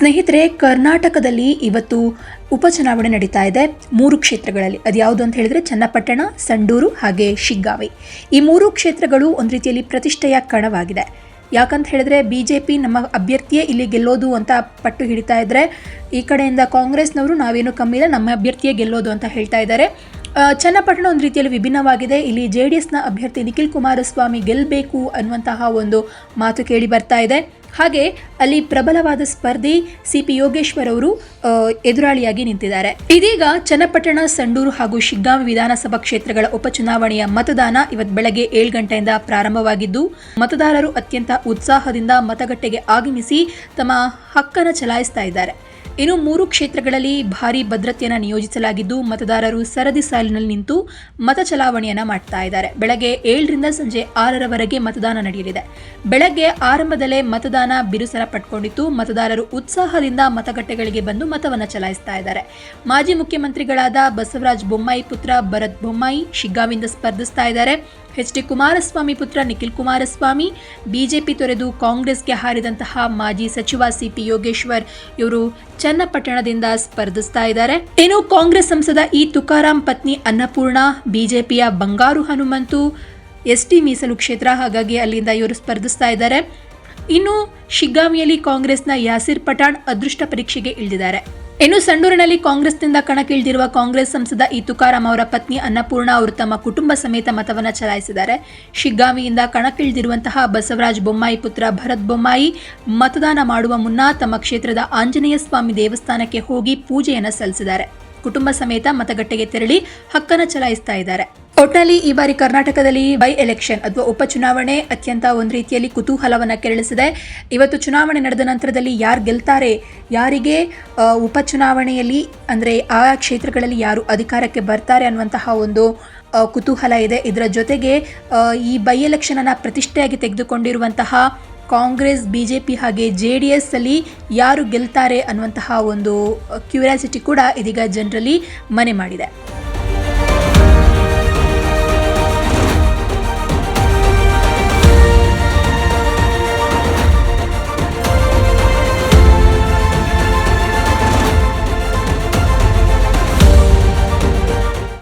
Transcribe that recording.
ಸ್ನೇಹಿತರೆ, ಕರ್ನಾಟಕದಲ್ಲಿ ಇವತ್ತು ಉಪಚುನಾವಣೆ ನಡೀತಾ ಇದೆ. ಮೂರು ಕ್ಷೇತ್ರಗಳಲ್ಲಿ. ಅದು ಯಾವುದು ಅಂತ ಹೇಳಿದ್ರೆ ಚನ್ನಪಟ್ಟಣ, ಸಂಡೂರು ಹಾಗೆ ಶಿಗ್ಗಾವಿ. ಈ ಮೂರು ಕ್ಷೇತ್ರಗಳು ಒಂದು ರೀತಿಯಲ್ಲಿ ಪ್ರತಿಷ್ಠೆಯ ಕಣವಾಗಿದೆ. ಯಾಕಂತ ಹೇಳಿದ್ರೆ ಬಿ ಜೆ ಪಿ ನಮ್ಮ ಅಭ್ಯರ್ಥಿಯೇ ಇಲ್ಲಿ ಗೆಲ್ಲೋದು ಅಂತ ಪಟ್ಟು ಹಿಡಿತಾ ಇದ್ದರೆ ಈ ಕಡೆಯಿಂದ ಕಾಂಗ್ರೆಸ್ನವರು ನಾವೇನು ಕಮ್ಮಿ ಇಲ್ಲ, ನಮ್ಮ ಅಭ್ಯರ್ಥಿಯೇ ಗೆಲ್ಲೋದು ಅಂತ ಹೇಳ್ತಾ ಇದ್ದಾರೆ. ಚನ್ನಪಟ್ಟಣ ಒಂದು ರೀತಿಯಲ್ಲಿ ವಿಭಿನ್ನವಾಗಿದೆ. ಇಲ್ಲಿ ಜೆ ಡಿ ಎಸ್ನ ಅಭ್ಯರ್ಥಿ ನಿಖಿಲ್ ಕುಮಾರಸ್ವಾಮಿ ಗೆಲ್ಲಬೇಕು ಅನ್ನುವಂತಹ ಒಂದು ಮಾತು ಕೇಳಿ ಬರ್ತಾ ಇದೆ. ಹಾಗೆ ಅಲ್ಲಿ ಪ್ರಬಲವಾದ ಸ್ಪರ್ಧಿ ಸಿ ಪಿ ಯೋಗೇಶ್ವರ್ ಅವರು ಎದುರಾಳಿಯಾಗಿ ನಿಂತಿದ್ದಾರೆ. ಇದೀಗ ಚನ್ನಪಟ್ಟಣ, ಸಂಡೂರು ಹಾಗೂ ಶಿಗ್ಗಾಂವಿ ವಿಧಾನಸಭಾ ಕ್ಷೇತ್ರಗಳ ಉಪಚುನಾವಣೆಯ ಮತದಾನ ಇವತ್ತು ಬೆಳಗ್ಗೆ ಏಳು ಗಂಟೆಯಿಂದ ಪ್ರಾರಂಭವಾಗಿದ್ದು, ಮತದಾರರು ಅತ್ಯಂತ ಉತ್ಸಾಹದಿಂದ ಮತಗಟ್ಟೆಗೆ ಆಗಮಿಸಿ ತಮ್ಮ ಹಕ್ಕನ್ನು ಚಲಾಯಿಸ್ತಾ ಇದ್ದಾರೆ. ಇನ್ನು ಮೂರು ಕ್ಷೇತ್ರಗಳಲ್ಲಿ ಭಾರಿ ಭದ್ರತೆಯನ್ನು ನಿಯೋಜಿಸಲಾಗಿದ್ದು ಮತದಾರರು ಸರದಿ ಸಾಲಿನಲ್ಲಿ ನಿಂತು ಮತ ಚಲಾವಣೆಯನ್ನು ಮಾಡ್ತಾ ಇದ್ದಾರೆ. ಬೆಳಗ್ಗೆ ಏಳರಿಂದ ಸಂಜೆ ಆರರವರೆಗೆ ಮತದಾನ ನಡೆಯಲಿದೆ. ಬೆಳಗ್ಗೆ ಆರಂಭದಲ್ಲೇ ಮತದಾನ ಬಿರುಸರ ಪಟ್ಕೊಂಡಿತ್ತು ಮತದಾರರು ಉತ್ಸಾಹದಿಂದ ಮತಗಟ್ಟೆಗಳಿಗೆ ಬಂದು ಮತವನ್ನು ಚಲಾಯಿಸ್ತಾ ಇದ್ದಾರೆ. ಮಾಜಿ ಮುಖ್ಯಮಂತ್ರಿಗಳಾದ ಬಸವರಾಜ ಬೊಮ್ಮಾಯಿ, ಪುತ್ರ ಭರತ್ ಬೊಮ್ಮಾಯಿ ಶಿಗ್ಗಾವಿಂದ ಸ್ಪರ್ಧಿಸ್ತಾ ಇದ್ದಾರೆ. ಎಚ್ ಡಿ ಕುಮಾರಸ್ವಾಮಿ ಪುತ್ರ ನಿಖಿಲ್ ಕುಮಾರಸ್ವಾಮಿ, ಬಿಜೆಪಿ ತೊರೆದು ಕಾಂಗ್ರೆಸ್ಗೆ ಹಾರಿದಂತಹ ಮಾಜಿ ಸಚಿವ ಸಿಪಿ ಯೋಗೇಶ್ವರ್ ಇವರು ಚನ್ನಪಟ್ಟಣದಿಂದ ಸ್ಪರ್ಧಿಸ್ತಾ ಇದ್ದಾರೆ. ಇನ್ನು ಕಾಂಗ್ರೆಸ್ ಸಂಸದ ಈ ತುಕಾರಾಂ ಪತ್ನಿ ಅನ್ನಪೂರ್ಣ, ಬಿಜೆಪಿಯ ಬಂಗಾರು ಹನುಮಂತು ಎಸ್ ಟಿ ಮೀಸಲು ಕ್ಷೇತ್ರ ಹಾಗಾಗಿ ಅಲ್ಲಿಂದ ಇವರು ಸ್ಪರ್ಧಿಸ್ತಾ ಇದ್ದಾರೆ. ಇನ್ನು ಶಿಗ್ಗಾಮಿಯಲ್ಲಿ ಕಾಂಗ್ರೆಸ್ನ ಯಾಸಿರ್ ಪಠಾಣ್ ಅದೃಷ್ಟ ಪರೀಕ್ಷೆಗೆ ಇಳಿದಿದ್ದಾರೆ. ಇನ್ನು ಸಂಡೂರಿನಲ್ಲಿ ಕಾಂಗ್ರೆಸ್ನಿಂದ ಕಣಕ್ಕಿಳಿದಿರುವ ಕಾಂಗ್ರೆಸ್ ಸಂಸದ ಈ ತುಕಾರಾಮ್ ಅವರ ಪತ್ನಿ ಅನ್ನಪೂರ್ಣ ಅವರು ತಮ್ಮ ಕುಟುಂಬ ಸಮೇತ ಮತವನ್ನು ಚಲಾಯಿಸಿದ್ದಾರೆ. ಶಿಗ್ಗಾವಿಯಿಂದ ಕಣಕ್ಕಿಳಿದಿರುವಂತಹ ಬಸವರಾಜ್ ಬೊಮ್ಮಾಯಿ ಪುತ್ರ ಭರತ್ ಬೊಮ್ಮಾಯಿ ಮತದಾನ ಮಾಡುವ ಮುನ್ನ ತಮ್ಮ ಕ್ಷೇತ್ರದ ಆಂಜನೇಯ ಸ್ವಾಮಿ ದೇವಸ್ಥಾನಕ್ಕೆ ಹೋಗಿ ಪೂಜೆಯನ್ನು ಸಲ್ಲಿಸಿದ್ದಾರೆ. ಕುಟುಂಬ ಸಮೇತ ಮತಗಟ್ಟೆಗೆ ತೆರಳಿ ಹಕ್ಕನ್ನು ಚಲಾಯಿಸ್ತಾ ಇದ್ದಾರೆ. ಒಟ್ನಲ್ಲಿ ಈ ಬಾರಿ ಕರ್ನಾಟಕದಲ್ಲಿ ಬೈ ಎಲೆಕ್ಷನ್ ಅಥವಾ ಉಪಚುನಾವಣೆ ಅತ್ಯಂತ ಒಂದು ರೀತಿಯಲ್ಲಿ ಕುತೂಹಲವನ್ನು ಕೆರಳಿಸಿದೆ. ಇವತ್ತು ಚುನಾವಣೆ ನಡೆದ ನಂತರದಲ್ಲಿ ಯಾರು ಗೆಲ್ತಾರೆ, ಯಾರಿಗೆ ಉಪಚುನಾವಣೆಯಲ್ಲಿ ಅಂದರೆ ಆ ಕ್ಷೇತ್ರಗಳಲ್ಲಿ ಯಾರು ಅಧಿಕಾರಕ್ಕೆ ಬರ್ತಾರೆ ಅನ್ನುವಂತಹ ಒಂದು ಕುತೂಹಲ ಇದೆ. ಇದರ ಜೊತೆಗೆ ಈ ಬೈ ಎಲೆಕ್ಷನನ್ನು ಪ್ರತಿಷ್ಠೆಯಾಗಿ ತೆಗೆದುಕೊಂಡಿರುವಂತಹ ಕಾಂಗ್ರೆಸ್ ಬಿ ಜೆ ಪಿ ಹಾಗೆ ಜೆ ಡಿ ಎಸ್ ಅಲ್ಲಿ ಯಾರು ಗೆಲ್ತಾರೆ ಅನ್ನುವಂತಹ ಒಂದು ಕ್ಯೂರಿಯಾಸಿಟಿ ಕೂಡ ಇದೀಗ ಜನರಲ್ಲಿ ಮನೆ ಮಾಡಿದೆ.